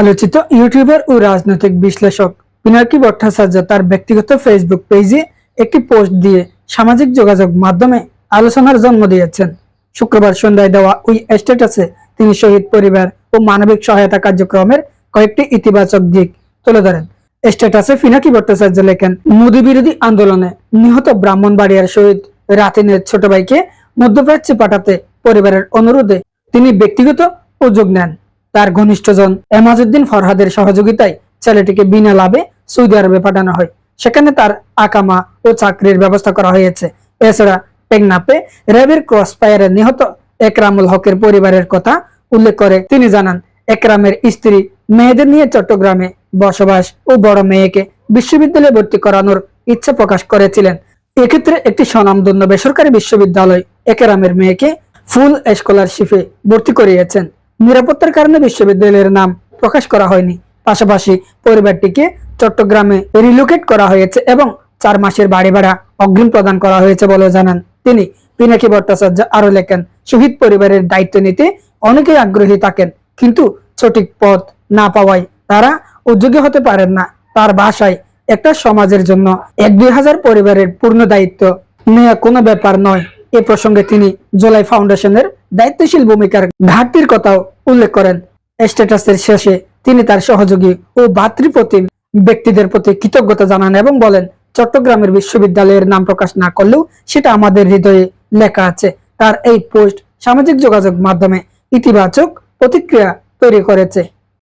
আলোচিত ইউটিউবার ও রাজনৈতিক বিশ্লেষক পিনাকি ভট্টাচার্য তার ব্যক্তিগত ফেসবুক পেজে একটি পোস্ট দিয়ে সামাজিক যোগাযোগ মাধ্যমে আলোচনার জন্ম দিয়েছেন। শুক্রবার সন্ধ্যায় দেওয়া ওই স্ট্যাটাসে তিনি শহীদ পরিবার ও মানবিক সহায়তা কার্যক্রমের কয়েকটি ইতিবাচক দিক তুলে ধরেন। স্ট্যাটাসে পিনাকি ভট্টাচার্য লেখেন, মোদী বিরোধী আন্দোলনে নিহত ব্রাহ্মণবাড়িয়ার শহীদ রাতিনের ছোট ভাইকে মধ্যপ্রাচ্যে পাঠাতে পরিবারের অনুরোধে তিনি ব্যক্তিগত উদ্যোগ নেন। তার ঘনিষ্ঠজন এমাজউদ্দিন ফরহাদের সহযোগিতায় ছেলেটিকে বিনা লাভে সৌদি আরবে পাঠানো হয়। সেখানে তার আকামা ও চাকরির ব্যবস্থা করা হয়েছে। এছাড়া টেকনাপে র্যাবের ক্রস ফায়ারে নিহত একরামুল হকের পরিবারের কথা উল্লেখ করে তিনি জানান, একরামের স্ত্রী মেয়েদের নিয়ে চট্টগ্রামে বসবাস ও বড় মেয়েকে বিশ্ববিদ্যালয়ে ভর্তি করানোর ইচ্ছা প্রকাশ করেছিলেন। এক্ষেত্রে একটি স্বনামধন্য বেসরকারি বিশ্ববিদ্যালয় একরামের মেয়েকে ফুল স্কলারশিপে ভর্তি করিয়েছেন। নিরাপত্তার কারণে বিশ্ববিদ্যালয়ের নাম প্রকাশ করা হয়নি। পাশাপাশি পরিবারটিকে চট্টগ্রামে রিলোকেট করা হয়েছে এবং চার মাসের বাড়ি ভাড়া অগ্রিম প্রদান করা হয়েছে বলে জানান তিনি। পিনাকি ভট্টাচার্য আরও লেখেন, শহীদ পরিবারের দায়িত্ব নিতে অনেকেই আগ্রহী থাকেন, কিন্তু সঠিক পথ না পাওয়ায় তারা উদ্যোগী হতে পারেন না। তার ভাষায় একটা সমাজের জন্য এক দুই হাজার পরিবারের পূর্ণ দায়িত্ব নেওয়া কোনো ব্যাপার নয়। এ প্রসঙ্গে তিনি জোলাই ফাউন্ডেশনের দায়িত্বশীল ভূমিকার ঘাটতির কথাও উল্লেখ করেন। স্ট্যাটাসের শেষে তিনি তার সহযোগী ও ভাতৃপ্রতিম ব্যক্তিদের প্রতি কৃতজ্ঞতা জানান এবং বলেন, চট্টগ্রামের বিশ্ববিদ্যালয়ের নাম প্রকাশ না করলেও সেটা আমাদের হৃদয়ে লেখা আছে। তার এই পোস্ট সামাজিক যোগাযোগ মাধ্যমে ইতিবাচক প্রতিক্রিয়া তৈরি করেছে।